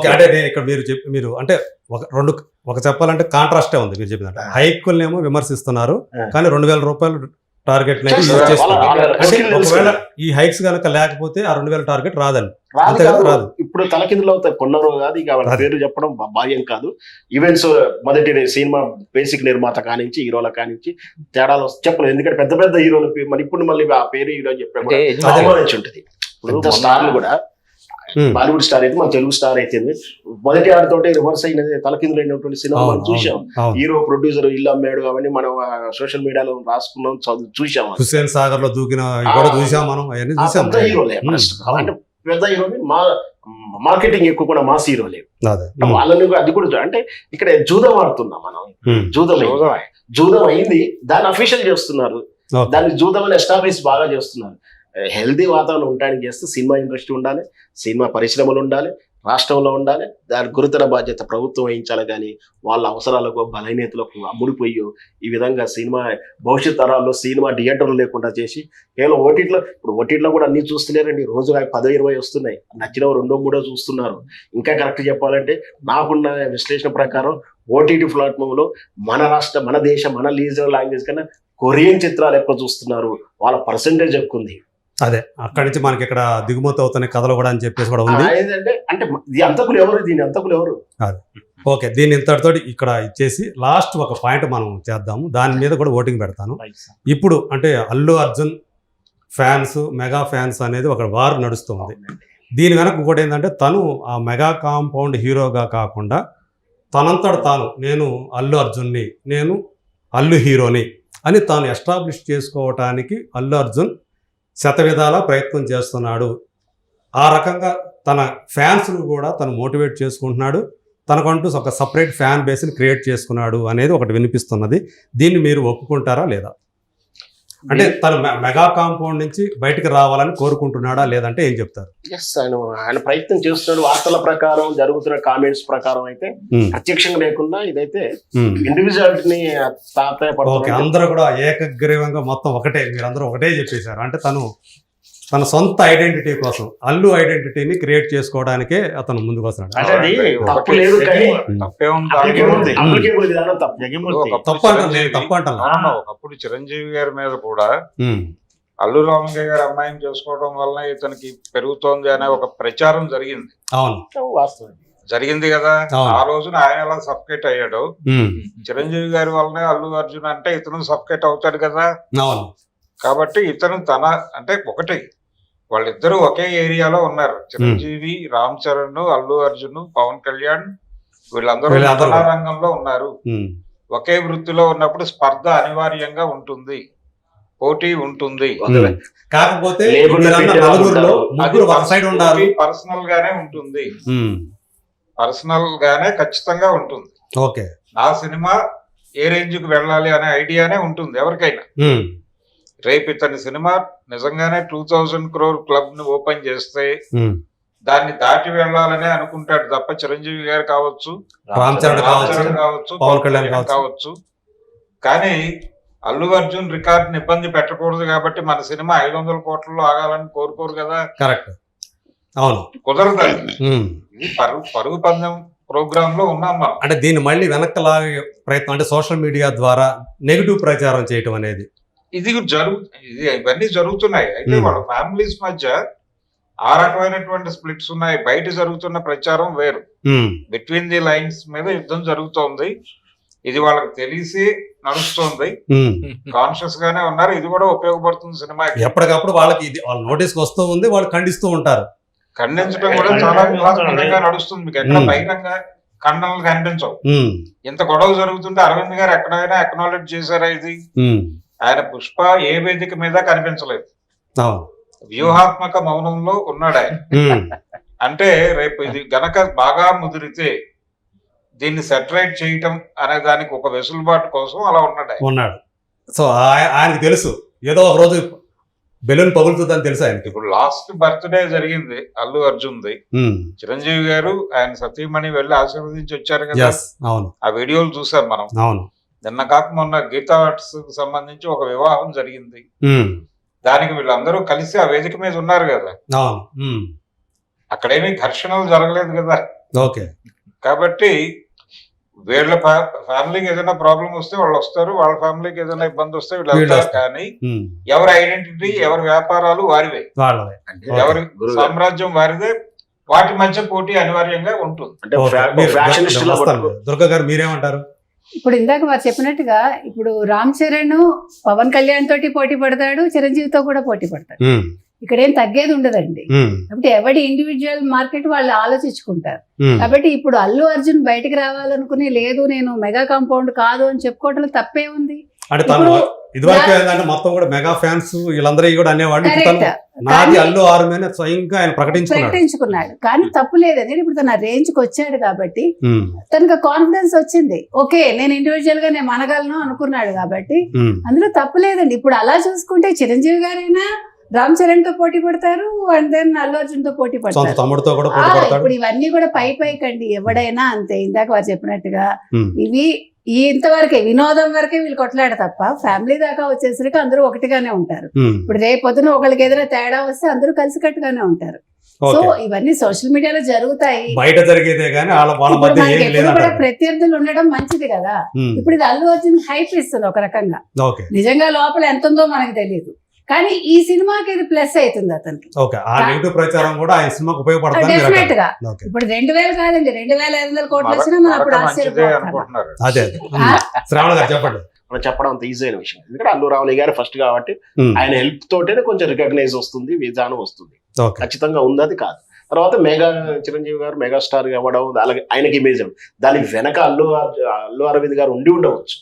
Okay అంటే నేను ఇక్కడ మీరు చెప్పి మీరు అంటే ఒక రెండు ఒక చెప్పాలంటే కాంట్రాస్టే ఉంది మీరు చెప్పినట్టు హైకుల్నేమో విమర్శిస్తున్నారు. కానీ రెండు వేల రూపాయలు టార్గెట్ ఒకవేళ. ఈ హైక్స్ కనుక లేకపోతే ఆ రెండు వేల టార్గెట్ రాదండి రాదు. ఇప్పుడు తలకిందులు అవుతాయి కొన్నరు కాదు ఇక వాళ్ళ. పేరు చెప్పడం భాగ్యం కాదు ఈవెంట్స్ మొదటి సినిమా బేసిక్ నిర్మాత కానించి హీరోల కానించి తేడాలు. చెప్పలేదు ఎందుకంటే పెద్ద పెద్ద హీరోల పేరు మరి ఇప్పుడు మళ్ళీ ఆ పేరు హీరో చెప్పే అవమానించి ఉంటుంది పెద్ద మొన్న- స్టార్లు కూడా. బాలీవుడ్ స్టార్ అయితే మన తెలుగు స్టార్ అయితే మొదటి ఆడితోటి రివర్స్ అయినది తలకిందులు అయినటువంటి సినిమా మనం చూసాం. హీరో ప్రొడ్యూసర్ ఇల్లు అమ్మాడు అవన్నీ మనం సోషల్ మీడియాలో రాసుకున్నాం చదువు చూసాం హుస్సేన్ సాగర్లో దూకిన కూడా చూసాం మనం అవన్నీ చూసాం పెద్ద హీరోలే. అంటే పెద్ద హీరోని మా మార్కెటింగ్ ఎక్కువ కూడా మాస్ హీరోలే ఉమ్, వాళ్ళని కూడా- అది కూడా అంటే ఇక్కడ జూదం ఆడుతున్నాం మనం. జూదం అయింది. జూదం అయింది. దాన్ని అఫీషియల్ చేస్తున్నారు. దాన్ని జూదం అని ఎస్టాబ్లిష్ బాగా చేస్తున్నారు. హెల్దీ వాతావరణం ఉండడానికి చేస్తే సినిమా ఇండస్ట్రీ ఉండాలి సినిమా పరిశ్రమలు ఉండాలి రాష్ట్రంలో ఉండాలి. దాని గురుతర బాధ్యత ప్రభుత్వం వహించాలి కానీ వాళ్ళ అవసరాలకు బలహీనతలకు అమ్ముడిపోయి ఈ విధంగా సినిమా భవిష్యత్ తరాల్లో సినిమా థియేటర్లు లేకుండా చేసి కేవలం ఓటీట్లో ఇప్పుడు ఓటీటీలో కూడా అన్ని చూస్తలేరండి. రోజు పదో ఇరవై వస్తున్నాయి. నచ్చిన రెండో మూడో చూస్తున్నారు. ఇంకా కరెక్ట్ చెప్పాలంటే నాకున్న విశ్లేషణ ప్రకారం ఓటీటీ ప్లాట్ఫామ్లో మన రాష్ట్ర మన దేశం మన లీజనల్ లాంగ్వేజ్ కన్నా కొరియన్ చిత్రాలు ఎక్కువ చూస్తున్నారు. వాళ్ళ పర్సంటేజ్ ఎక్కువ ఉంది. అదే అక్కడి నుంచి మనకి ఇక్కడ దిగుమతి అవుతున్న కథలు కూడా అని చెప్పేసి కూడా ఉంది. ఏంటంటే అంటే ఈ అంతకులు ఎవరు? దీని అంతకులు ఎవరు? ఓకే దీన్ని ఇంతటితోటి ఇక్కడ ఇచ్చేసి లాస్ట్ ఒక పాయింట్ మనం చేద్దాము. దాని మీద కూడా ఓటింగ్ పెడతాను. ఇప్పుడు అంటే Allu Arjun fans mega fans అనేది ఒక వార్ నడుస్తుంది దీని వెనక ఇంకోటి ఏంటంటే తను ఆ మెగా కాంపౌండ్ హీరోగా కాకుండా తనంతట తాను నేను అల్లు అర్జున్ని నేను అల్లు హీరోని అని తాను ఎస్టాబ్లిష్ చేసుకోవటానికి అల్లు అర్జున్ శతవిధాల ప్రయత్నం చేస్తున్నాడు. ఆ రకంగా తన ఫ్యాన్స్ను కూడా తను మోటివేట్ చేసుకుంటున్నాడు. తనకంటూ ఒక సపరేట్ ఫ్యాన్ బేస్ని క్రియేట్ చేసుకున్నాడు అనేది ఒకటి వినిపిస్తున్నది. దీన్ని మీరు ఒప్పుకుంటారా లేదా? అంటే తను మెగా కాంపౌండ్ నుంచి బయటికి రావాలని కోరుకుంటున్నాడా లేదంటే ఏం చెప్తారు? ఎస్ ఆయన ఆయన ప్రయత్నం చేస్తున్నాడు. వార్తల ప్రకారం జరుగుతున్న కామెంట్స్ ప్రకారం అయితే ఉమ్, ప్రత్యక్షంగా లేకుండా ఇదైతే. ఇండివిజువాలిటీని ఓకే తాతయ్య అందరూ కూడా ఏకగ్రీవంగా మొత్తం ఒకటే మీరందరూ ఒకటే చెప్పేశారు. అంటే తను తన సొంత ఐడెంటిటీ కోసం అల్లు ఐడెంటిటీని క్రియేట్ చేసుకోవడానికే అతను ముందుకు వస్తున్నాడు. అంటే తప్పు విధానం తప్పు అంటాను నేను చిరంజీవి- తప్పు అంటాను. అవును, ఒకప్పుడు చిరంజీవి గారి మీద కూడా అల్లు రామయ్య గారి అమ్మాయిని చేసుకోవడం వలన ఇతనికి పెరుగుతోంది అనే ఒక ప్రచారం జరిగింది. అవును. జరిగింది కదా. ఆ రోజున ఆయన ఎలా సబ్కెట్ అయ్యాడు? చిరంజీవి గారి వల్లనే అల్లు అర్జున్ అంటే ఇతను సబ్కెట్ అవుతాడు కదా. అవును. కాబట్టి ఇతను తన అంటే ఒకటి. వాళ్ళిద్దరూ ఒకే ఏరియాలో ఉన్నారు. చిరంజీవి రామ్ చరణ్ అల్లు అర్జున్ పవన్ కళ్యాణ్ వీళ్ళందరూ రంగంలో ఉన్నారు. ఒకే వృత్తిలో ఉన్నప్పుడు స్పర్ధ అనివార్యంగా ఉంటుంది. పోటీ ఉంటుంది. కాకపోతే పర్సనల్ గానే ఉంటుంది. పర్సనల్ గానే ఖచ్చితంగా ఉంటుంది. ఓకే. నా సినిమా ఏ రేంజ్కి వెళ్ళాలి అనే ఐడియానే ఉంటుంది ఎవరికైనా. రేపు ఇతని సినిమా నిజంగానే టూ థౌజండ్ క్రోర్ క్లబ్ని ఓపెన్ చేస్తే. దాన్ని దాటి వెళ్ళాలనే అనుకుంటాడు తప్ప చిరంజీవి గారు కావచ్చు కావచ్చు కావచ్చు పవన్ కళ్యాణ్ కావచ్చు. కావచ్చు. కానీ అల్లు అర్జున్ రికార్డుని ఇబ్బంది పెట్టకూడదు కాబట్టి మన సినిమా ఐదు వందల కోట్లలో ఆగాలని కోరుకోరు కదా. కరెక్ట్. అవును. కుదరదు. ఇది పరుగు పరుగు పందెం ప్రోగ్రామ్లో ఉన్నాం మనం. అంటే దీన్ని మళ్ళీ వెనక్కి లాగే ప్రయత్నం అంటే సోషల్ మీడియా ద్వారా నెగిటివ్ ప్రచారం చేయటం అనేది. ఇది జరుగు ఇది ఇవన్నీ జరుగుతున్నాయి. అయితే. వాళ్ళ ఫ్యామిలీస్ మధ్య ఆ రకమైనటువంటి స్ప్లిట్స్ ఉన్నాయి. బయట జరుగుతున్న ప్రచారం వేరు. బిట్వీన్ ది లైన్స్ మీద యుద్ధం జరుగుతోంది. ఇది వాళ్ళకి తెలిసి నడుస్తోంది. కాన్షియస్ గానే ఉన్నారు. ఇది కూడా ఉపయోగపడుతుంది సినిమా. ఎప్పటికప్పుడు వాళ్ళకి ఇది వాళ్ళ నోటీస్కి వస్తూ ఉంది. వాళ్ళు ఖండిస్తూ ఉంటారు. ఖండించడం కూడా చాలా వివాదాత్మకంగా నడుస్తుంది. మీకు ఎక్కడ. బహిరంగ ఖండనలు కనిపించవు ఇంత గొడవ జరుగుతుంటే అరవింద్ గారు ఎక్కడైనా అక్నాలెడ్జ్ చేశారా ఇది. ఆయన పుష్ప ఏ వేదిక మీద కనిపించలేదు. అవును వ్యూహాత్మక మౌనంలో ఉన్నాడు ఆయన. అంటే రేపు ఇది గనక బాగా ముదిరితే దీన్ని సెటరైట్ చేయటం అనే దానికి ఒక వెసులుబాటు కోసం అలా ఉన్నాడు. ఉన్నాడు. సో ఆయ- ఆయనకి తెలుసు. ఏదో ఒక రోజు బెలూన్ పగులుతుందని తెలుసు ఆయనకి. ఇప్పుడు లాస్ట్ బర్త్డే జరిగింది అల్లు అర్జున్ది. ఉమ్, చిరంజీవి గారు ఆయన సతీమణి వెళ్ళి ఆశీర్వదించి వచ్చారు కదా. అవును. ఆ వీడియోలు చూసాం మనం. అవును. నిన్న కాక మొన్న గీతా ఆర్ట్స్కి సంబంధించి ఒక వివాహం జరిగింది. దానికి వీళ్ళందరూ కలిసి ఆ వేదిక మీద ఉన్నారు కదా. అక్కడేమీ ఘర్షణలు జరగలేదు కదా. ఓకే. కాబట్టి వీళ్ళ ఫ్యా- ఫ్యామిలీకి ఏదైనా ప్రాబ్లం వస్తే వాళ్ళు వస్తారు వాళ్ళ ఫ్యామిలీకి ఏదైనా ఇబ్బంది వస్తే వీళ్ళు వెళ్తారు. కానీ. ఎవరి ఐడెంటిటీ ఎవరి వ్యాపారాలు వారివే. వాళ్ళదే అంటే ఓకే. ఎవరి. సామ్రాజ్యం వారిదే. వాటి మధ్య పోటీ అనివార్యంగా ఉంటుంది. అంటే మీరేమంటారు? ఇప్పుడు ఇందాక వారు చెప్పినట్టుగా ఇప్పుడు రామ్ చరణ్ పవన్ కళ్యాణ్ తోటి పోటీ పడతాడు చిరంజీవితో కూడా పోటీ పడతాడు. ఇక్కడ ఏం తగ్గేది ఉండదండి. కాబట్టి ఎవడి ఇండివిజువల్ మార్కెట్ వాళ్ళు ఆలోచించుకుంటారు. కాబట్టి ఇప్పుడు అల్లు అర్జున్ బయటికి రావాలనుకుని లేదు నేను మెగా కాంపౌండ్ కాదు అని చెప్పుకోవడంలో తప్పే ఉంది ఇదివరకు ఏంటంటే మొత్తం కూడా మెగా ఫ్యాన్స్ వీళ్ళందరూ కూడా తను నాది అల్లు ఆర్మీ అని స్వయంగా ఆయన ప్రకటించుకున్నాడు. ప్రకటించుకున్నాడు. కానీ తప్పు లేదు. ఎందుకంటే ఇప్పుడు తన రేంజ్కి వచ్చాడు కాబట్టి ఉమ్. తనకు కాన్ఫిడెన్స్ వచ్చింది. ఓకే నేను ఇండివిజువల్గా నేను మనగలను అనుకున్నాడు కాబట్టి ఉమ్. అందులో తప్పు లేదండి. ఇప్పుడు అలా చూసుకుంటే చిరంజీవి గారైనా రామ్ చరణ్తో పోటీ పడతారు. అండ్ దెన్ అల్లు అర్జున్తో పోటీ పడతారు ఇప్పుడు ఇవన్నీ కూడా పై పైకండి ఎవడైనా అంతే. ఇందాక వారు చెప్పినట్టుగా. ఇవి ఈ ఇంతవరకే వినోదం వరకే వీళ్ళు కొట్లాడ తప్ప ఫ్యామిలీ దాకా వచ్చేసరికి అందరూ ఒకటిగానే ఉంటారు. ఇప్పుడు రేపు పొద్దున ఒకరికి ఏదైనా తేడా వస్తే అందరూ కలిసికట్టుగానే ఉంటారు. సో ఇవన్నీ సోషల్ మీడియాలో జరుగుతాయి. బయట జరిగేదే కానీ కూడా ప్రత్యర్థులు ఉండడం మంచిది కదా. ఇప్పుడు ఇది అల్లు అర్జున్ హైప్ ఇస్తుంది ఒక రకంగా. నిజంగా లోపల ఎంత ఉందో మనకు తెలియదు కానీ ఈ సినిమాకి ఇది ప్లస్ అవుతుంది అతనికి. ఓకే ఆ నెగిటివ్ ప్రచారం కూడా సినిమాకు ఉపయోగపడుతుంది డెఫినెట్గా. ఓకే. ఇప్పుడు రెండు వేలు కాదండి రెండు వేల ఐదు వందల కోట్లు వచ్చినా మనం అప్పుడు మరొక మంచిదే ఆశ్చర్యపోతాం అనుకుంటున్నారు. అదే అదే. ఉమ్. శ్రావణ గారు చెప్పండి. మనం చెప్పడం అంత ఈజీ అయిన విషయం. ఎందుకంటే అల్లు రావులి గారు ఫస్ట్ కాబట్టి. ఆయన హెల్ప్ తోటనే కొంచెం రికగ్నైజ్ వస్తుంది విధానం వస్తుంది. ఖచ్చితంగా ఉంది అది కాదు. తర్వాత మెగా చిరంజీవి గారు మెగాస్టార్ అవ్వడం అలాగే ఆయనకి ఇమేజ్ దాని వెనక అల్లు అర్జు- అల్లు అరవింద్ గారు ఉండి ఉండవచ్చు.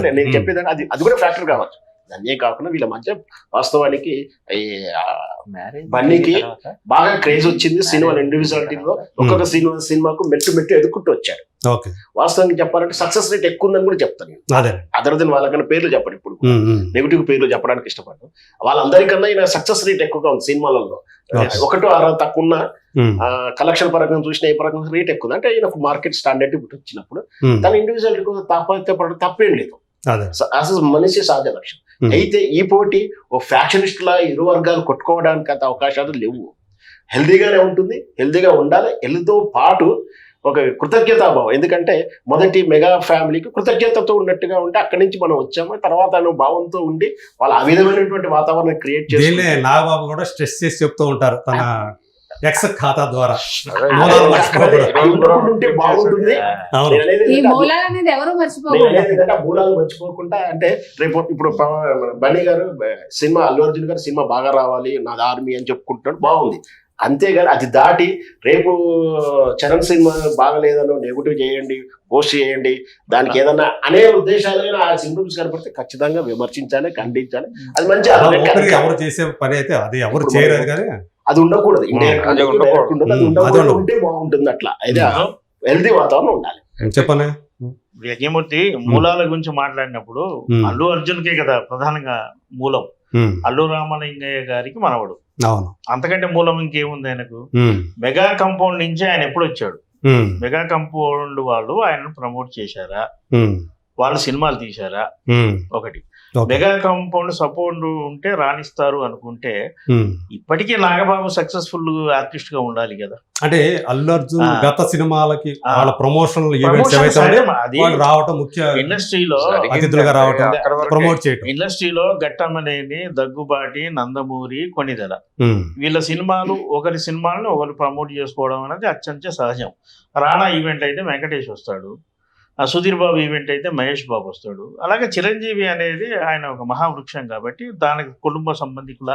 నేను ఉమ్. చెప్పేది అది అది కూడా ఫ్యాక్టర్ కావచ్చు. దాన్నే కాకుండా వీళ్ళ మధ్య వాస్తవానికి బన్నీకి బాగా క్రేజ్ వచ్చింది సినిమా ఇండివిజువాలిటీలో ఒక్కొక్క సినిమా సినిమాకు మెట్టు మెట్టు ఎదుర్కొంటూ వచ్చాడు వాస్తవానికి చెప్పాలంటే సక్సెస్ రేట్ ఎక్కువ ఉందని కూడా చెప్తాను. అదే అదర్ దెన్ వాళ్ళకన్నా పేర్లు చెప్పండి ఇప్పుడు ఉమ్. ఉమ్. నెగిటివ్ పేర్లు చెప్పడానికి ఇష్టపడ్డాను వాళ్ళందరికన్నా ఈయన సక్సెస్ రేట్ ఎక్కువగా ఉంది సినిమాలలో. ఒకటో అర తక్కువ ఉన్న. కలెక్షన్ పరంగా చూసిన ఏ పరంగా రేట్ ఎక్కువ ఉంది అంటే ఈయన మార్కెట్ స్టాండర్డ్ వచ్చినప్పుడు ఉమ్. తన ఇండివిజువాలిటీ కోసం తాపత్రపడడం తప్పేం లేదు అదే అసలు మనిషి సహజ లక్ష్యం. ఉమ్. అయితే ఈ పోటీ ఓ ఫ్యాక్షనిస్ట్ లా ఇరు వర్గాలు కొట్టుకోవడానికి అంత అవకాశాలు లేవు. హెల్దీగానే ఉంటుంది హెల్దీగా ఉండాలి హెల్త్తో పాటు ఒక కృతజ్ఞతాభావం. ఎందుకంటే మొదటి మెగా ఫ్యామిలీకి కృతజ్ఞతతో ఉన్నట్టుగా ఉంటే అక్కడి నుంచి మనం వచ్చాము తర్వాత అనే భావంతో ఉండి వాళ్ళు ఆ విధమైనటువంటి వాతావరణం క్రియేట్ చేసి నాగబాబు కూడా స్ట్రెస్ చేసి చెప్తూ ఉంటారు తన ఎక్స్ ఖాతా ద్వారా. మూలాలు మర్చిపోకూడదు. మర్చిపోకుండా అంటే రేపు ఇప్పుడు బన్నీ గారు సినిమా అల్లు అర్జున్ గారు సినిమా బాగా రావాలి నాది ఆర్మీ అని చెప్పుకుంటున్నాడు బాగుంది. అంతేగాని అది దాటి రేపు చరణ్ సినిమా బాగలేదనో నెగిటివ్ చేయండి పోస్ట్ చేయండి దానికి ఏదన్నా అనే ఉద్దేశాలైన ఆ సింటమ్స్ కనపడితే ఖచ్చితంగా విమర్శించాలి ఖండించాలి. అది మంచి. ఎవరు చేసే పని అయితే అది ఎవరు మనం- కానీ అది ఉండకూడదు. ఉంటే బాగుంటుంది అట్లా. అయితే. హెల్దీ వాతావరణం ఉండాలి. చెప్పనే యజ్ఞమూర్తి మూలాల గురించి మాట్లాడినప్పుడు. అల్లు అర్జున్కే కదా ప్రధానంగా మూలం. అల్లు రామలింగయ్య గారికి మనవడు. అవును. అంతకంటే మూలం ఇంకేముంది ఆయనకు. మెగా కంపౌండ్ నుంచి ఆయన ఎప్పుడు వచ్చాడు. మెగా కంపౌండ్ వాళ్ళు ఆయనను ప్రమోట్ చేశారా. వాళ్ళు సినిమాలు తీశారా. ఒకటి. మెగా కంపౌండ్ సపోర్ట్ ఉంటే రాణిస్తారు అనుకుంటే. ఇప్పటికీ నాగబాబు సక్సెస్ఫుల్ ఆర్టిస్ట్గా ఉండాలి కదా అంటే అల్లు అర్జున్. గత సినిమాలకి. వాళ్ళ ప్రమోషన్ రావటం ముఖ్య ఇండస్ట్రీలో అతిథులుగా రావటం. ప్రమోట్ చేయటం ఇండస్ట్రీలో గట్టమనేని దగ్గుబాటి నందమూరి కొనిదెల. వీళ్ళ సినిమాలు ఒకరి సినిమాలను ఒకరు ప్రమోట్ చేసుకోవడం అనేది అత్యంత సహజం రాణా ఈవెంట్ అయితే వెంకటేష్ వస్తాడు ఆ సుధీర్ బాబు ఈవెంట్ అయితే మహేష్ బాబు వస్తాడు. అలాగే చిరంజీవి అనేది ఆయన ఒక మహావృక్షం కాబట్టి దానికి కుటుంబ సంబంధికుల